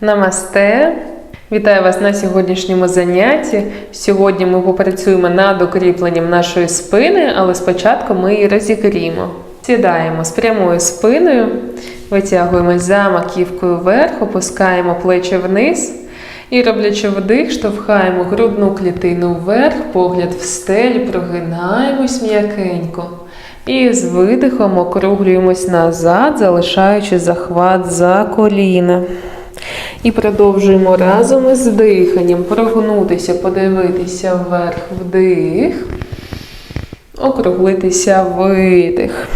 Намасте! Вітаю вас на сьогоднішньому занятті. Сьогодні ми попрацюємо над укріпленням нашої спини, але спочатку ми її розігріємо. Сідаємо з прямою спиною, витягуємось за маківкою вверх, опускаємо плечі вниз і, роблячи вдих, штовхаємо грудну клітину вверх, погляд в стелі, прогинаємось м'якенько. І з видихом округлюємось назад, залишаючи захват за коліна. І продовжуємо разом із диханням прогнутися, подивитися вверх вдих, округлитися видих.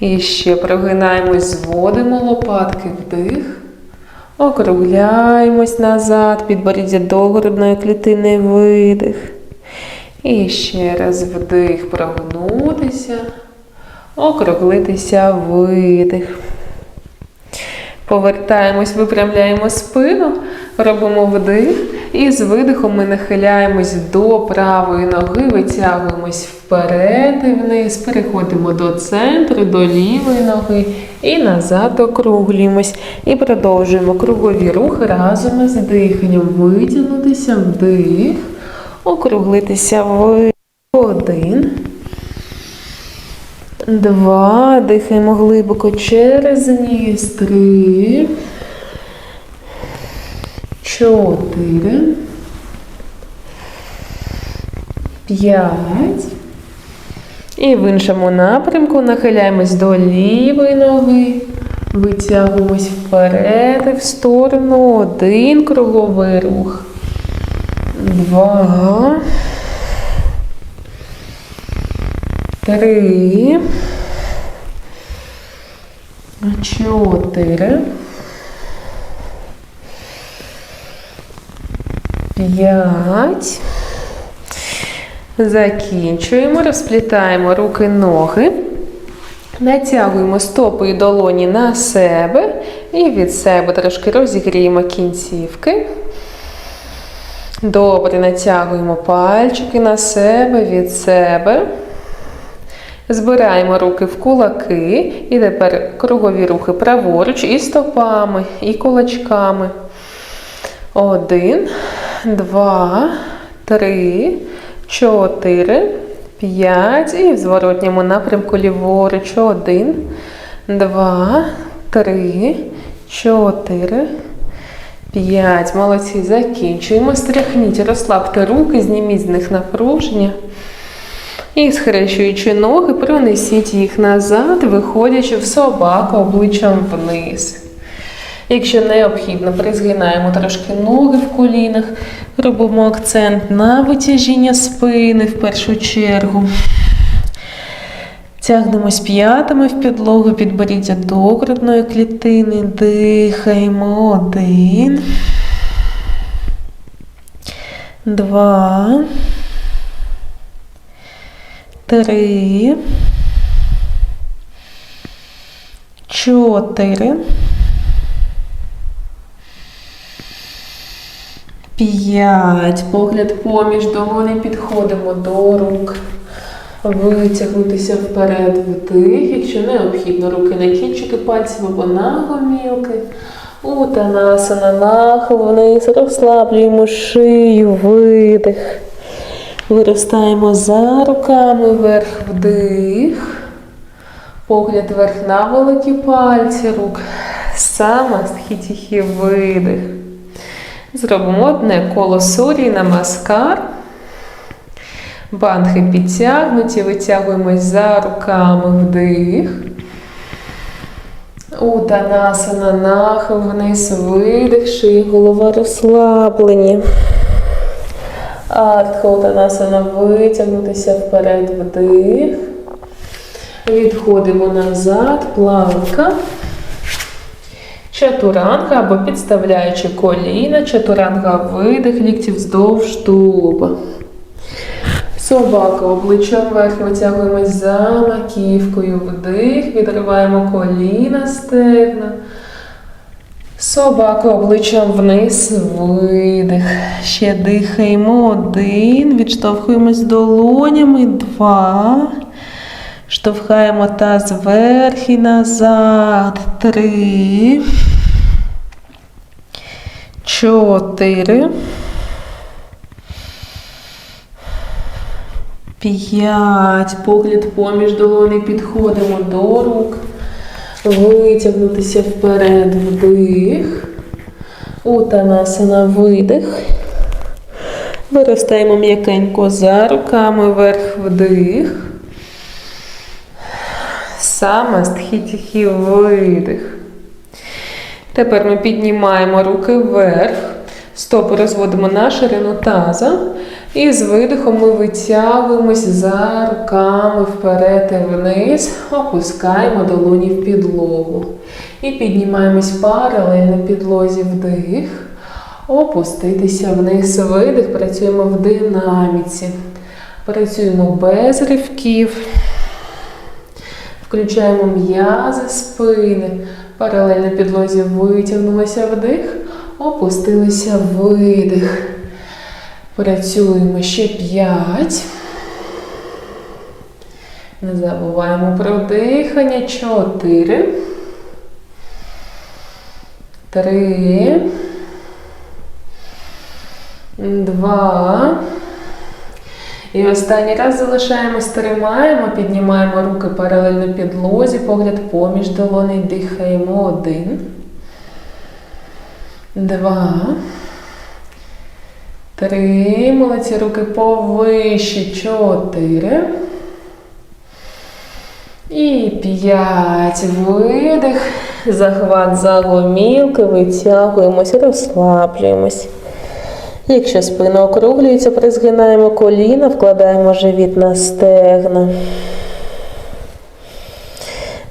І ще прогинаємось, зводимо лопатки вдих, округляємось назад, підборіддя до грудної клітини видих. І ще раз вдих, прогнутися, округлитися видих. Повертаємось, випрямляємо спину, робимо вдих. І з видихом ми нахиляємось до правої ноги, витягуємось вперед і вниз, переходимо до центру, до лівої ноги і назад округлюємось. І продовжуємо кругові рухи разом із диханням. Витягнутися вдих, округлитися в один. Два. Дихаємо глибоко через ніс. Три. Чотири. П'ять. І в іншому напрямку нахиляємось до лівої ноги. Витягуємось вперед і в сторону. Один круговий рух. Два. Три. Чотири. П'ять. Закінчуємо, розплітаємо руки, ноги. Натягуємо стопи і долоні на себе. І від себе трошки розігріємо кінцівки. Добре, натягуємо пальчики на себе від себе. Збираємо руки в кулаки. І тепер кругові рухи праворуч і стопами, і кулачками. Один, два, три, чотири, п'ять. І в зворотньому напрямку ліворуч. Один, два, три, чотири. П'ять. Молодці. Закінчуємо. Стряхніть, розслабте руки, зніміть з них напруження. І схрещуючи ноги, пронесіть їх назад, виходячи в собаку обличчям вниз. Якщо необхідно, призгинаємо трошки ноги в колінах, робимо акцент на витяжіння спини в першу чергу. Тягнемось п'ятами в підлогу, підборіддя до грудної клітини. Дихаємо. Один. Два. Три. Чотири. П'ять. Погляд поміж долоні підходимо до рук. Витягнутися вперед вдих. Якщо необхідно, руки на кінчики пальців або на гомілки. Утанасана, нахил вниз. Розслаблюємо шию, видих. Виростаємо за руками вверх вдих. Погляд вверх на великі пальці рук. Самастхітіхі видих. Зробимо одне коло сурі на маскар. Бандхи підтягнуті, витягуємось за руками вдих. Утанасана, нахил вниз, видих, шиї, голова розслаблені. Артхаутанасана витягнутися вперед вдих. Відходимо назад, планка. Чатуранга або підставляючи коліна, чатуранга видих, лікті вздовж тулуба. Собака обличчям вверх витягуємось за маківкою вдих, відриваємо коліна, стегна. Собаку обличчям вниз, видих. Ще дихаємо. Один. Відштовхуємось долонями. Два. Штовхаємо таз вверх і назад. Три. Чотири. П'ять. Погляд поміж долоней підходимо до рук. Витягнутися вперед, вдих. Утанасана, видих. Виростаємо м'якенько за руками вверх вдих. Самастхітіхі видих. Тепер ми піднімаємо руки вверх. Стопи розводимо на ширину таза. І з видихом ми витягуємось за руками вперед і вниз, опускаємо долоні в підлогу. І піднімаємось паралельно підлозі вдих, опуститися вниз, видих, працюємо в динаміці. Працюємо без ривків. Включаємо м'язи спини. Паралельно підлозі витягнулися вдих, опустилися видих. Працюємо ще 5. Не забуваємо про дихання. 4. 3. 2. І останній раз залишаємось, тримаємо, піднімаємо руки паралельно підлозі, погляд поміж долоней, дихаємо. Один. Два. Три. Молодці руки повище. Чотири. І п'ять. Видих. Захват за гомілки. Витягуємось, розслаблюємось. Якщо спина округлюється, призгинаємо коліна, вкладаємо живіт на стегна.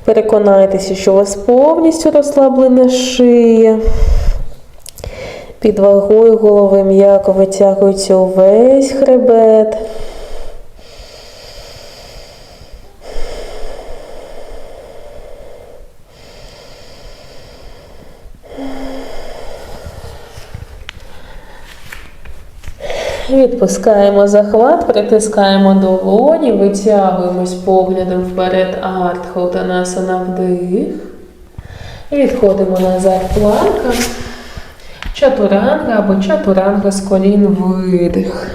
Переконайтеся, що у вас повністю розслаблена шия. Під вагою голови м'яко витягується увесь хребет. Відпускаємо захват, притискаємо долоні, витягуємось поглядом вперед артхаутанасана вдих. Відходимо назад планка. Чатуранга або чатуранга з колін видих.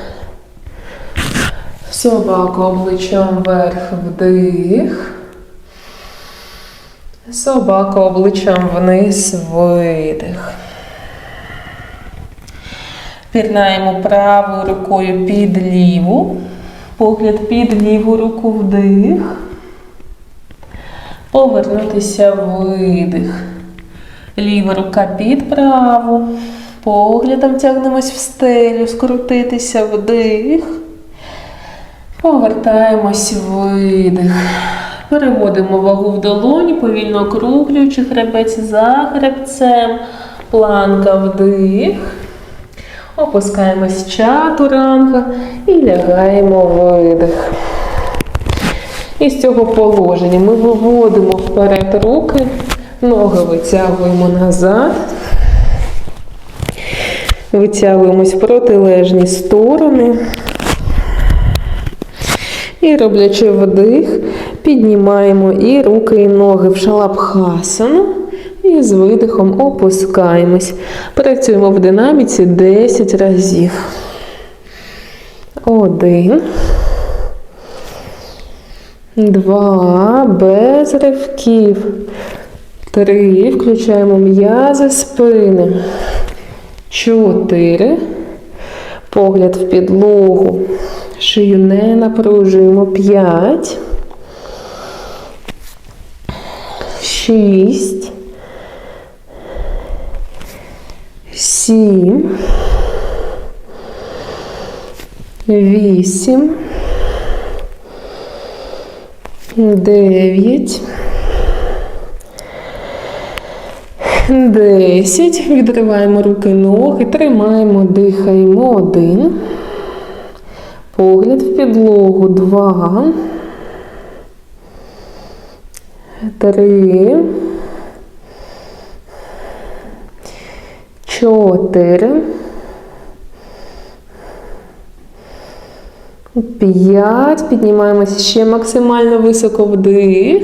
Собаку обличчям вверх вдих. Собаку обличчям вниз видих. Пірнаємо правою рукою під ліву. Погляд під ліву руку вдих. Повернутися видих. Ліва рука під праву. Поглядом тягнемось в стелю, скрутитися вдих. Повертаємось видих. Переводимо вагу в долоні, повільно округлюючи хребець за хребцем. Планка вдих. Опускаємось чатуранга і лягаємо видих. І з цього положення ми виводимо вперед руки, ноги витягуємо назад. Витягуємось в протилежні сторони. І роблячи вдих, піднімаємо і руки, і ноги в шалабхасану. І з видихом опускаємось. Працюємо в динаміці 10 разів. Один. Два. Без ривків. Три. Включаємо м'язи спини. Чотири. Погляд в підлогу. Шию не напружуємо. П'ять. Шість. Сім. Вісім. Дев'ять. Десять. Відриваємо руки ноги, тримаємо, дихаємо. Один. Погляд в підлогу. Два. Три. Чотири. П'ять. Піднімаємося ще максимально високо вдих.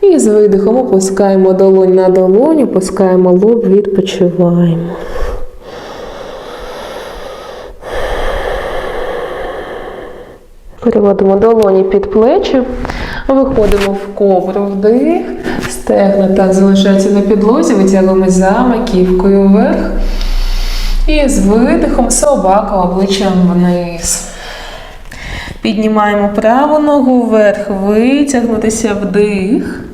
І з видихом опускаємо долонь на долонь, опускаємо лоб, відпочиваємо. Переводимо долоні під плечі, виходимо в ковру вдих, стегна та залишаються на підлозі, витягуємо за маківкою вверх. І з видихом собака обличчям вниз. Піднімаємо праву ногу вверх, витягнутися вдих.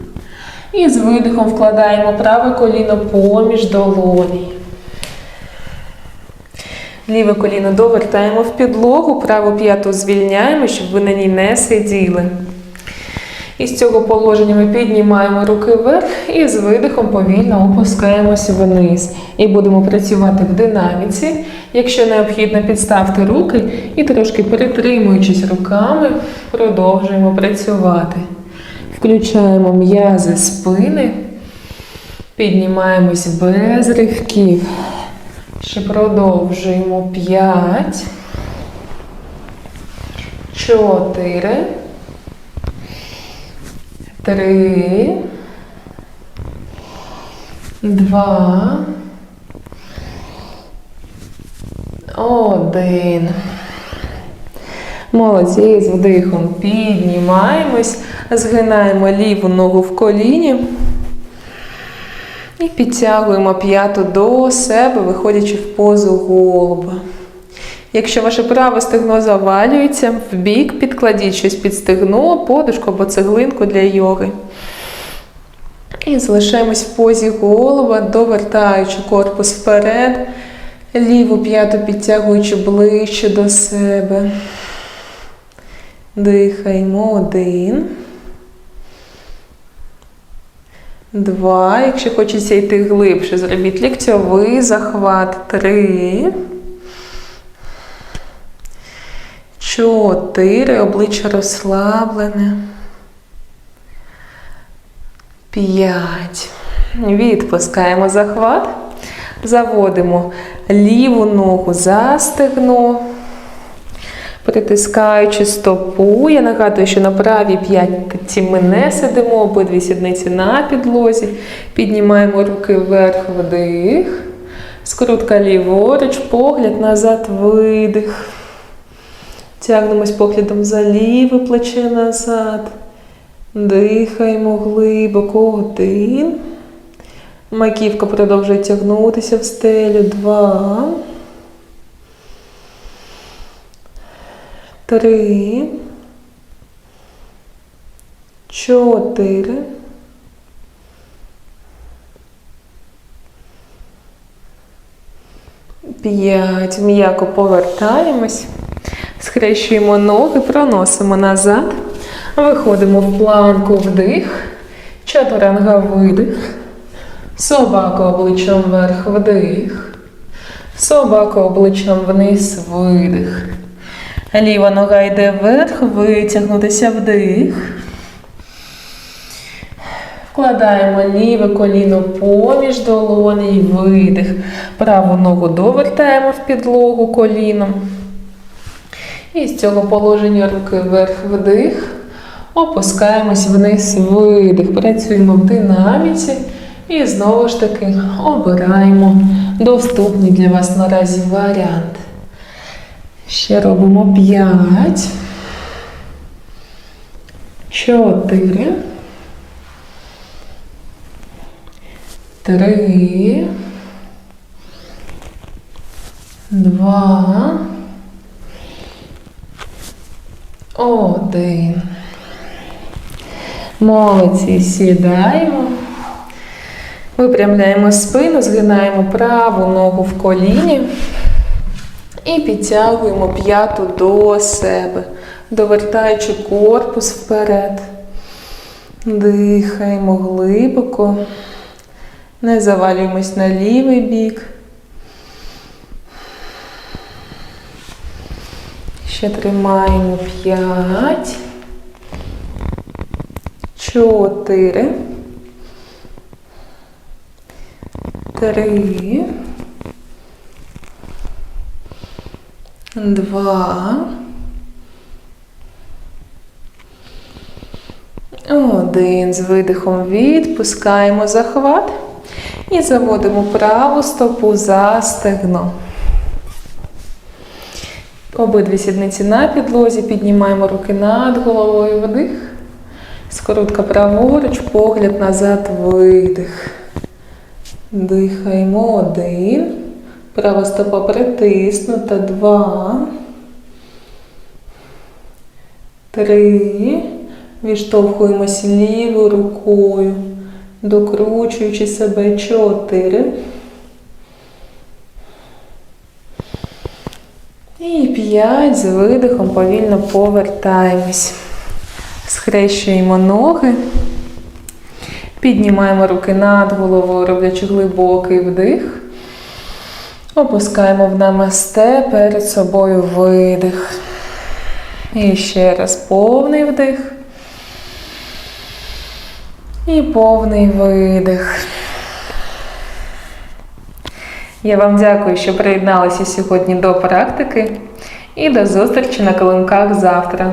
І з видихом вкладаємо праве коліно поміж долоні. Ліве коліно довертаємо в підлогу, праву п'яту звільняємо, щоб ви на ній не сиділи. І з цього положення ми піднімаємо руки вверх і з видихом повільно опускаємося вниз. І будемо працювати в динаміці. Якщо необхідно, підставте руки і трошки перетримуючись руками, продовжуємо працювати. Включаємо м'язи спини, піднімаємось без ривків. Ще продовжуємо 5, 4, 3, 2, 1. Молодці, з вдихом піднімаємось, згинаємо ліву ногу в коліні. І підтягуємо п'яту до себе, виходячи в позу голуба. Якщо ваше праве стегно завалюється, в бік підкладіть щось під стегно, подушку або цеглинку для йоги. І залишаємось в позі голуба, довертаючи корпус вперед, ліву п'яту підтягуючи ближче до себе. Дихаємо один. Два. Якщо хочеться йти глибше, зробіть ліктьовий захват. Три. Чотири. Обличчя розслаблене. П'ять. Відпускаємо захват. Заводимо ліву ногу за стегно. Притискаючи стопу, я нагадую, що на правій п'ятці ми не сидимо, обидві сідниці на підлозі. Піднімаємо руки вверх, вдих. Скрутка ліворуч, погляд назад, видих. Тягнемось поглядом за ліве плече назад. Дихаємо глибоко. Один. Маківка продовжує тягнутися в стелю. Два. Три. Чотири. П'ять. М'яко повертаємось. Схрещуємо ноги, проносимо назад. Виходимо в планку вдих. Чатуранга видих. Собака обличчям вверх вдих. Собака обличчям вниз видих. Ліва нога йде вверх, витягнутися вдих. Вкладаємо ліве коліно поміж долоні і видих. Праву ногу довертаємо в підлогу коліном. І з цього положення руки вверх вдих. Опускаємось вниз видих. Працюємо в динаміці. І знову ж таки обираємо доступний для вас наразі варіант. Ще робимо 5. 4. 3. 2. 1. Молодці, сідаємо. Випрямляємо спину, згинаємо праву ногу в коліні. І підтягуємо п'яту до себе, довертаючи корпус вперед. Дихаємо глибоко. Не завалюємось на лівий бік. Ще тримаємо 5, 4, 3, 2, 1. З видихом відпускаємо захват і заводимо праву стопу за стегно. Обидві сідниці на підлозі, піднімаємо руки над головою вдих. Скоротка праворуч, погляд назад, видих. Дихаємо один. Права стопа притиснута. Два. Три. Відштовхуємося лівою рукою, докручуючи себе. Чотири. І п'ять. З видихом повільно повертаємось. Схрещуємо ноги. Піднімаємо руки над головою, роблячи глибокий вдих. Опускаємо в намасте перед собою видих. І ще раз повний вдих. І повний видих. Я вам дякую, що приєдналися сьогодні до практики. І до зустрічі на килимках завтра.